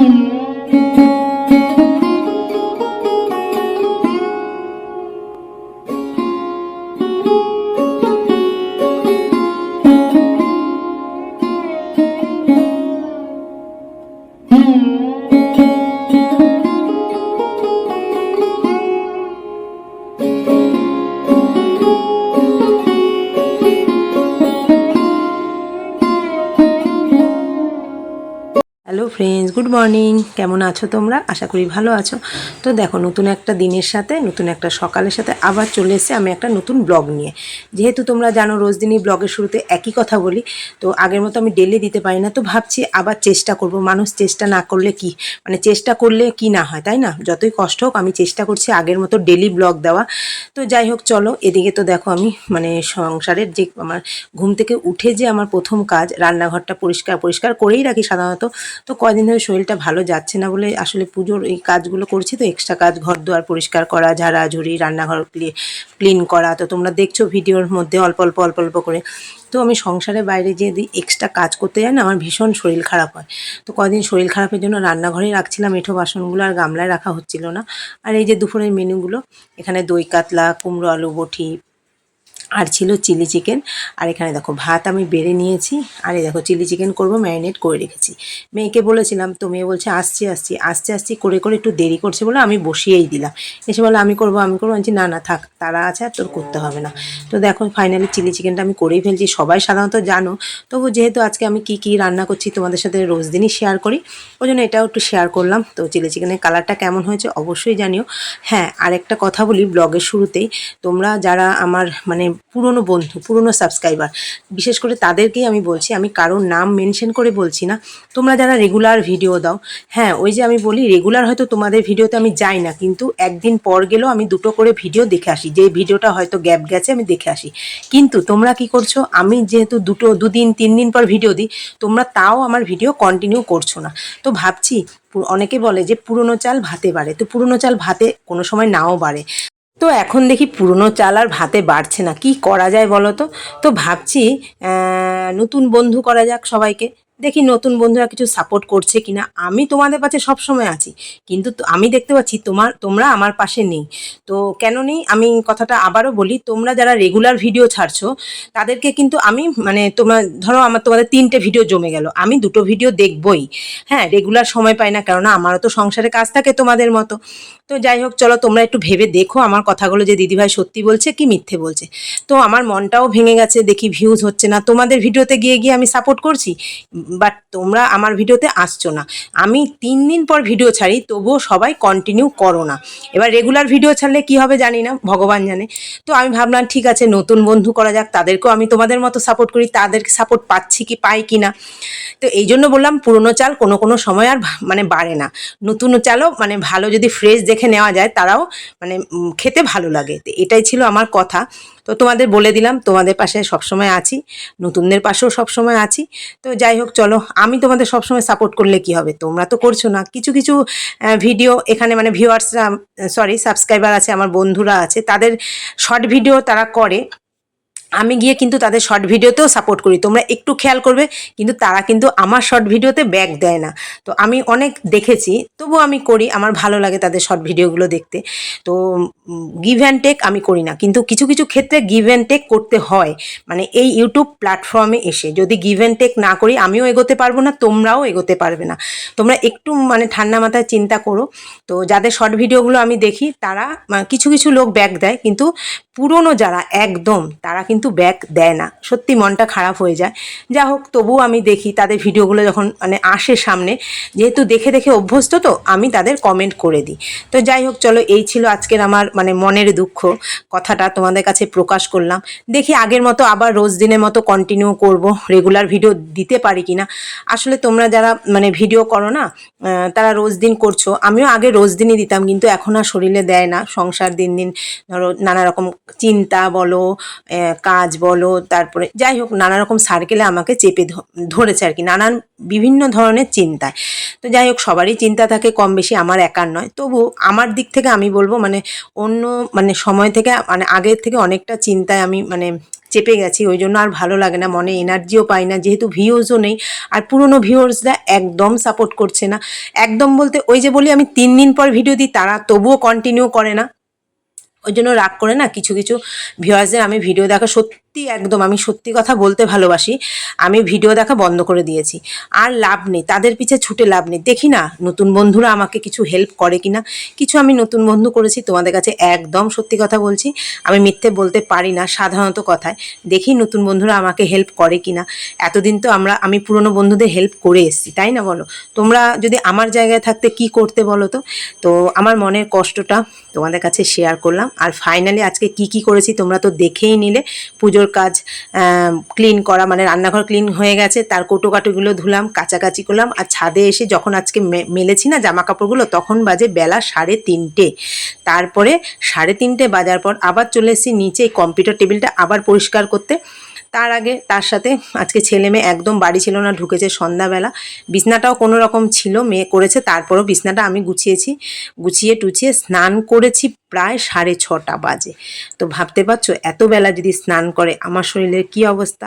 Hum. Friends good morning কেমন আছো তোমরা? আশা করি ভালো আছো। তো দেখো, নতুন একটা দিনের সাথে, নতুন একটা সকালের সাথে আবার চলে এসে আমি একটা নতুন ব্লগ নিয়ে। যেহেতু তোমরা জানো, রোজ দিনই ব্লগের শুরুতে একই কথা বলি, তো আগের মতো আমি ডেলি দিতে পারি না, তো ভাবছি আবার চেষ্টা করব। মানুষ চেষ্টা না করলে কি? মানে চেষ্টা করলে কি না হয়, তাই না? যতই কষ্ট হোক, আমি চেষ্টা করছি আগের মতো ডেলি ব্লগ দেওয়া। তো যাই হোক, চলো, এদিকে তো দেখো আমি মানে সংসারের যে আমার ঘুম থেকে উঠে যে আমার প্রথম কাজ, রান্নাঘরটা পরিষ্কার পরিষ্কার করেই রাখি সাধারণত। তো কদিন ধরে শরীরটা ভালো যাচ্ছে না বলে আসলে পুজোর এই কাজগুলো করছি তো এক্সট্রা কাজ ঘর দুয়ার পরিষ্কার করা ঝাড়াঝুড়ি রান্নাঘর ক্লিন করা। তো তোমরা দেখছ ভিডিওর মধ্যে অল্প অল্প অল্প অল্প করে। তো আমি সংসারের বাইরে যে এক্সট্রা কাজ করতে যাই না, আমার ভীষণ শরীর খারাপ হয়। তো কদিন শরীর খারাপের জন্য রান্নাঘরেই রাখছিলাম, এঁঠো বাসনগুলো আর গামলায় রাখা হচ্ছিল না। আর এই যে দুপুরের মেনুগুলো এখানে দই কাতলা, কুমড়ো আলু বটি আর ছিল চিলি চিকেন। আর এখানে দেখো ভাত আমি বেড়ে নিয়েছি। আর এই দেখো চিলি চিকেন করব, ম্যারিনেট করে রেখেছি। মেয়েকে বলেছিলাম, তো মেয়ে বলছে, আসছি আসছি। আসতে আসছি, করে করে একটু দেরি করছে বলে আমি বসিয়েই দিলাম। এসে বলে, আমি করব, আমি করব। বলছি, না না, থাক, তারা আছে আর তোর করতে হবে না। তো দেখো ফাইনালি চিলি চিকেনটা আমি করেই ফেলছি। সবাই সাধারণত জানো, তবু যেহেতু আজকে আমি কি কি রান্না করছি তোমাদের সাথে রোজ দিনই শেয়ার করি ওই জন্য এটাও একটু শেয়ার করলাম। তো চিলি চিকেনের কালারটা কেমন হয়েছে অবশ্যই জানিও। হ্যাঁ আর একটা কথা বলি ব্লগের শুরুতেই। তোমরা যারা আমার মানে পুরনো বন্ধু, পুরনো সাবস্ক্রাইবার বিশেষ করে তাদেরকেই আমি বলছি, আমি কারোর নাম মেনশন করে বলছি না। তোমরা যারা রেগুলার ভিডিও দাও হ্যাঁ ওই যে আমি বলি রেগুলার হয়তো তোমাদের ভিডিওতে আমি যাই না, কিন্তু একদিন পর গেলেও আমি দুটো করে ভিডিও দেখে আসি। যে ভিডিওটা হয়তো গ্যাপ গেছে, আমি দেখে আসি। কিন্তু তোমরা কি করছ, আমি যেহেতু দুটো, দুদিন তিন দিন পর ভিডিও দিই, তোমরা তাও আমার ভিডিও কন্টিনিউ করছ না। তো ভাবছি, অনেকে বলে যে পুরনো চাল ভাতে বাড়ে। তো পুরনো চাল ভাতে কোনো সময় নাও বাড়ে। তো এখন দেখি পুরনো চাল আর ভাতে বাড়ছে না। কি করা যায় বলো তো? তো ভাবছি নতুন বন্ধু করা যাক সবাইকে। দেখি নতুন বন্ধুরা কিছু সাপোর্ট করছে কিনা। আমি তোমাদের পাশে সব সময় আছি, কিন্তু আমি দেখতে পাচ্ছি তোমার, তোমরা আমার পাশে নেই। তো কেন নেই? আমি কথাটা আবারও বলি, তোমরা যারা রেগুলার ভিডিও ছাড়ছো, তাদেরকে কিন্তু আমি মানে তোমার, ধরো আমার তোমাদের তিনটে ভিডিও জমে গেল। আমি দুটো ভিডিও দেখবই। হ্যাঁ রেগুলার সময় পাই না, কেননা আমারও তো সংসারে কাজ থাকে তোমাদের মতো। তো যাই হোক, চলো তোমরা একটু ভেবে দেখো আমার কথাগুলো যে দিদিভাই সত্যি বলছে কি মিথ্যে বলছে। তো আমার মনটাও ভেঙে গেছে, দেখি ভিউজ হচ্ছে না। তোমাদের ভিডিওতে গিয়ে গিয়ে আমি সাপোর্ট করছি বাট তোমরা আমার ভিডিওতে আসছো না। আমি তিন দিন পর ভিডিও ছাড়ি, তবুও সবাই কন্টিনিউ করো না। এবার রেগুলার ভিডিও ছাড়লে কি হবে জানি না, ভগবান জানে। তো আমি ভাবলাম, ঠিক আছে, নতুন বন্ধু করা যাক, তাদেরকেও আমি তোমাদের মতো সাপোর্ট করি তাদেরকে সাপোর্ট পাচ্ছি কি, পাই কি না তো এই জন্য বললাম, পুরনো চাল কোনো কোনো সময় আর মানে বাড়ে না। নতুন চালও মানে ভালো যদি ফ্রেশ দেখে নেওয়া যায়, তারাও মানে খেতে ভালো লাগে। এটাই ছিল আমার কথা। তো তোমাদের বলে দিলাম, তোমাদের পাশে সবসময় আছি, নতুনদের পাশেও সবসময় আছি। তো যাই হোক, চলো, আমি তোমাদের সবসময় সাপোর্ট করলে কি হবে? তোমরা তো করছ না। কিছু কিছু ভিডিও এখানে মানে ভিউয়ার্সরা সরি সাবস্ক্রাইবার আছে, আমার বন্ধুরা আছে, তাদের শর্ট ভিডিও তারা করে। আমি গিয়ে কিন্তু তাদের শর্ট ভিডিওতেও সাপোর্ট করি। তোমরা একটু খেয়াল করবে, কিন্তু তারা কিন্তু আমার শর্ট ভিডিওতে ব্যাক দেয় না। তো আমি অনেক দেখেছি তবু আমি করি, আমার ভালো লাগে তাদের শর্ট ভিডিওগুলো দেখতে। তো গিভ অ্যান্ড টেক আমি করি না। কিন্তু কিছু কিছু ক্ষেত্রে গিভ অ্যান্ড টেক করতে হয়। মানে এই ইউটিউব প্ল্যাটফর্মে এসে যদি গিভ অ্যান্ড টেক না করি, আমিও এগোতে পারব না, তোমরাও এগোতে পারবে না। তোমরা একটু মানে ঠান্ডা মাথায় চিন্তা করো। তো যাদের শর্ট ভিডিওগুলো আমি দেখি, তারা মানে কিছু কিছু লোক ব্যাক দেয়। কিন্তু পুরনো যারা, একদম, তারা কিন্তু ব্যাক দেয় না। সত্যি মনটা খারাপ হয়ে যায়। যা হোক, তবুও আমি দেখি তাদের ভিডিওগুলো যখন মানে আসে সামনে, যেহেতু দেখে দেখে অভ্যস্ত তো, আমি তাদের কমেন্ট করে দিই। তো যাই হোক, চলো এই ছিল আজকের আমার মানে মনের দুঃখ। কথাটা তোমাদের কাছে প্রকাশ করলাম। দেখি আগের মতো আবার রোজ দিনের মতো কন্টিনিউ করব। রেগুলার ভিডিও দিতে পারি কিনা। আসলে তোমরা যারা মানে ভিডিও করো না তারা রোজ দিন করছ। আমিও আগে রোজ দিনই দিতাম, কিন্তু এখন আর শরীরে দেয় না। সংসার দিন দিন ধরো নানা রকম চিন্তা বলো কাজ বলো, তারপরে যাই হোক, নানা রকম সার্কেলে আমাকে চেপে ধরেছে আর কি, নানান বিভিন্ন ধরনের চিন্তায়। তো যাই হোক, সবারই চিন্তা থাকে, কম বেশি আমার একার নয়। তবু আমার দিক থেকে আমি বলব মানে অন্য মানে সময় থেকে মানে আগের থেকে অনেকটা চিন্তায় আমি মানে চেপে গেছি, ওই জন্য আর ভালো লাগে না, মনে এনার্জিও পাই না, যেহেতু ভিউজও নেই, আর পুরনো ভিউয়ার্সরা একদম সাপোর্ট করছে না। একদম বলতে, ওই যে বলি, আমি তিন দিন পর ভিডিও দিই, তারা তবুও কন্টিনিউ করে না। ওই জন্য রাগ করে না কিছু কিছু ভিউয়ার্সদের আমি ভিডিও দেখা সত্যি একদম আমি সত্যি কথা বলতে ভালোবাসি। আমি ভিডিও দেখা বন্ধ করে দিয়েছি। আর লাভ নেই, তাদের পিছে ছুটে লাভ নেই। দেখি না, নতুন বন্ধুরা আমাকে কিছু হেল্প করে কি না কিছু আমি নতুন বন্ধু করেছি, তোমাদের কাছে একদম সত্যি কথা বলছি। আমি মিথ্যে বলতে পারি না, সাধারণত কথায়। দেখি নতুন বন্ধুরা আমাকে হেল্প করে কিনা। এতদিন তো আমরা, আমি পুরনো বন্ধুদের হেল্প করে এসেছি, তাই না বলো? তোমরা যদি আমার জায়গায় থাকতে কি করতে বলো তো? তো আমার মনের কষ্টটা তোমাদের কাছে শেয়ার করলাম। আর ফাইনালি আজকে কি কি করেছি তোমরা তো দেখেই নিলে। পুজোর কাজ ক্লিন করা মানে রান্নাঘর ক্লিন হয়ে গেছে, তার কোটোকাটোগুলো ধুলাম, কাচাকাচি করলাম, আর ছাদে এসে যখন আজকে মেলেছি না জামা কাপড়গুলো তখন বাজে বেলা সাড়ে তিনটে। তারপরে সাড়ে তিনটে বাজার পর আবার চলে এসেছি, নিচে কম্পিউটার টেবিলটা আবার পরিষ্কার করতে। তার আগে তার সাথে আজকে ছেলে মেয়ে একদম বাড়ি ছিল না, ঢুকেছে সন্ধ্যাবেলা। বিছনাটাও কোনো রকম ছিল, মেয়ে করেছে, তারপরও বিছনাটা আমি গুছিয়েছি। গুছিয়ে টুছিয়ে স্নান করেছি প্রায় সাড়ে ছটা বাজে। তো ভাবতে পারছ, এতবেলা যদি স্নান করে, আমার শরীরের কি অবস্থা?